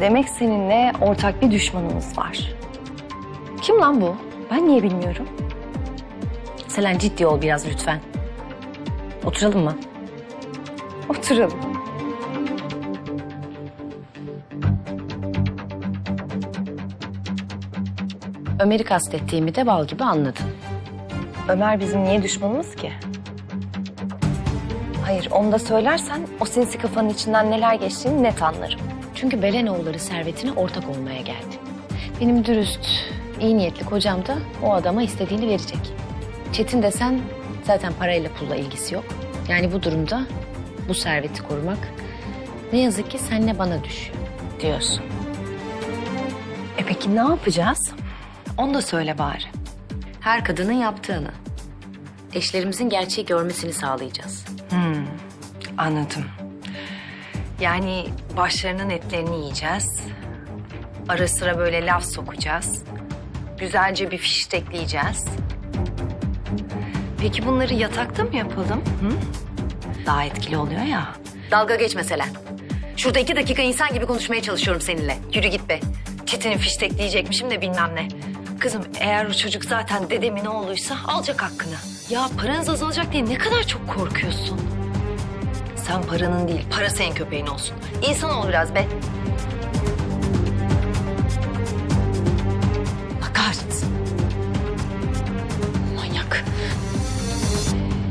Demek seninle ortak bir düşmanımız var. Kim lan bu? Ben niye bilmiyorum? Selen ciddi ol biraz lütfen. Oturalım mı? Oturalım. Ömer'i kastettiğimi de bal gibi anladın. Ömer bizim niye düşmanımız ki? Hayır, onu da söylersen o sinsi kafanın içinden neler geçtiğini net anlarım. Çünkü Belenoğulları servetine ortak olmaya geldi. Benim dürüst, iyi niyetli kocam da o adama istediğini verecek. Çetin desen zaten parayla pulla ilgisi yok. Yani bu durumda bu serveti korumak ne yazık ki senle bana düşüyor diyorsun. E peki ne yapacağız? Onu da söyle bari. Her kadının yaptığını. Eşlerimizin gerçeği görmesini sağlayacağız. Anladım. Yani başlarının etlerini yiyeceğiz. Ara sıra böyle laf sokacağız. Güzelce bir fiştekleyeceğiz. Peki bunları yatakta mı yapalım? Hı? Daha etkili oluyor ya. Dalga geç mesela. Şurada iki dakika insan gibi konuşmaya çalışıyorum seninle. Yürü git be. Çetin'i fiştekleyecekmişim de bilmem ne. Kızım eğer o çocuk zaten dedemin oğluysa alacak hakkını. Ya paranız azalacak diye ne kadar çok korkuyorsun. Sen paranın değil, para senin köpeğin olsun. İnsan ol biraz be.